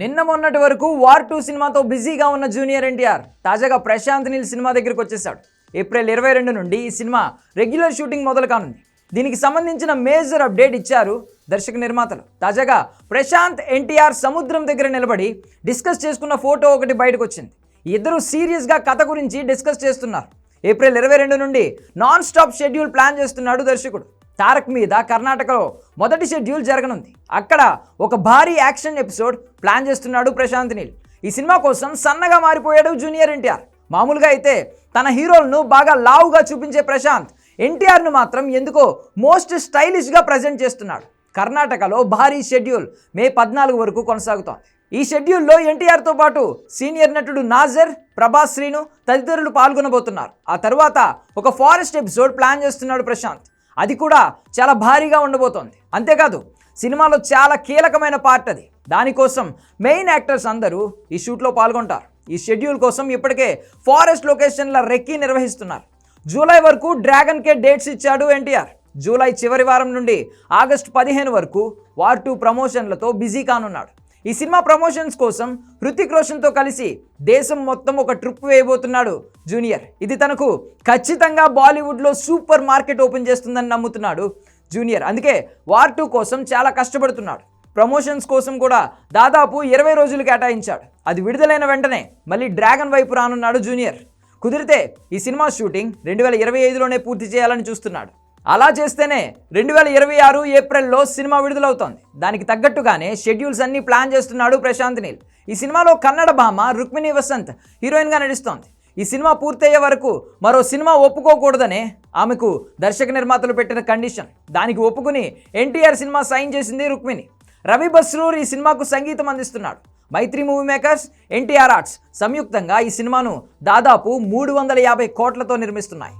నిన్న మొన్నటి వరకు వార్ టూ సినిమాతో బిజీగా ఉన్న జూనియర్ ఎన్టీఆర్ తాజాగా ప్రశాంత్ నీల్ సినిమా దగ్గరికి వచ్చేసాడు ఏప్రిల్ ఇరవై రెండు నుండి ఈ సినిమా రెగ్యులర్ షూటింగ్ మొదలు కానుంది. దీనికి సంబంధించిన మేజర్ అప్డేట్ ఇచ్చారు దర్శక నిర్మాతలు. తాజాగా ప్రశాంత్ ఎన్టీఆర్ సముద్రం దగ్గర నిలబడి డిస్కస్ చేసుకున్న ఫోటో ఒకటి బయటకు వచ్చింది. ఇద్దరు సీరియస్గా కథ గురించి డిస్కస్ చేస్తున్నారు. ఏప్రిల్ ఇరవై రెండు నుండి నాన్ స్టాప్ షెడ్యూల్ ప్లాన్ చేస్తున్నాడు దర్శకుడు. తారక్ మీద కర్ణాటకలో మొదటి షెడ్యూల్ జరగనుంది. అక్కడ ఒక భారీ యాక్షన్ ఎపిసోడ్ ప్లాన్ చేస్తున్నాడు ప్రశాంత్ నీల్. ఈ సినిమా కోసం సన్నగా మారిపోయాడు జూనియర్ ఎన్టీఆర్. మామూలుగా అయితే తన హీరోలను బాగా లావుగా చూపించే ప్రశాంత్ ఎన్టీఆర్ను మాత్రం ఎందుకో మోస్ట్ స్టైలిష్గా ప్రజెంట్ చేస్తున్నాడు. కర్ణాటకలో భారీ షెడ్యూల్ మే పద్నాలుగు వరకు కొనసాగుతోంది. ఈ షెడ్యూల్లో ఎన్టీఆర్తో పాటు సీనియర్ నటుడు నాజర్ ప్రభాస్ శ్రీను తదితరులు పాల్గొనబోతున్నారు. ఆ తర్వాత ఒక ఫారెస్ట్ ఎపిసోడ్ ప్లాన్ చేస్తున్నాడు ప్రశాంత్. అది కూడా చాలా భారీగా ఉండబోతోంది. అంతేకాదు సినిమాలో చాలా కీలకమైన పార్ట్ అది. దానికోసం మెయిన్ యాక్టర్స్ అందరూ ఈ షూట్లో పాల్గొంటారు. ఈ షెడ్యూల్ కోసం ఇప్పటికే ఫారెస్ట్ లొకేషన్ల రెక్కీ నిర్వహిస్తున్నారు. జూలై వరకు డ్రాగన్ కే డేట్స్ ఇచ్చాడు ఎన్టీఆర్. జూలై చివరి వారం నుండి ఆగస్టు పదిహేను వరకు వార్ టూ ప్రమోషన్లతో బిజీ కానున్నాడు. ఈ సినిమా ప్రమోషన్స్ కోసం హృతిక్ రోషన్తో కలిసి దేశం మొత్తం ఒక ట్రిప్ వేయబోతున్నాడు జూనియర్. ఇది తనకు ఖచ్చితంగా బాలీవుడ్లో సూపర్ మార్కెట్ ఓపెన్ చేస్తుందని నమ్ముతున్నాడు జూనియర్. అందుకే వార్ టూ కోసం చాలా కష్టపడుతున్నాడు. ప్రమోషన్స్ కోసం కూడా దాదాపు ఇరవై రోజులు కేటాయించాడు. అది విడుదలైన వెంటనే మళ్ళీ డ్రాగన్ వైపు రానున్నాడు జూనియర్. కుదిరితే ఈ సినిమా షూటింగ్ రెండు వేల ఇరవై ఐదులోనే పూర్తి చేయాలని చూస్తున్నాడు. అలా చేస్తేనే రెండు వేల ఇరవై ఆరు ఏప్రిల్లో సినిమా విడుదలవుతోంది. దానికి తగ్గట్టుగానే షెడ్యూల్స్ అన్నీ ప్లాన్ చేస్తున్నాడు ప్రశాంత్ నీల్. ఈ సినిమాలో కన్నడ భామ రుక్మిణి వసంత్ హీరోయిన్గా నడుస్తోంది ఈ సినిమా పూర్తయ్యే వరకు మరో సినిమా ఒప్పుకోకూడదనే ఆమెకు దర్శక నిర్మాతలు పెట్టిన కండిషన్. దానికి ఒప్పుకుని ఎన్టీఆర్ సినిమా సైన్ చేసింది రుక్మిణి. రవి బస్రూర్ ఈ సినిమాకు సంగీతం అందిస్తున్నాడు. Mythri Movie Makers NTR Arts సంయుక్తంగా ఈ సినిమాను దాదాపు మూడు వందల యాభై కోట్లతో నిర్మిస్తున్నాయి.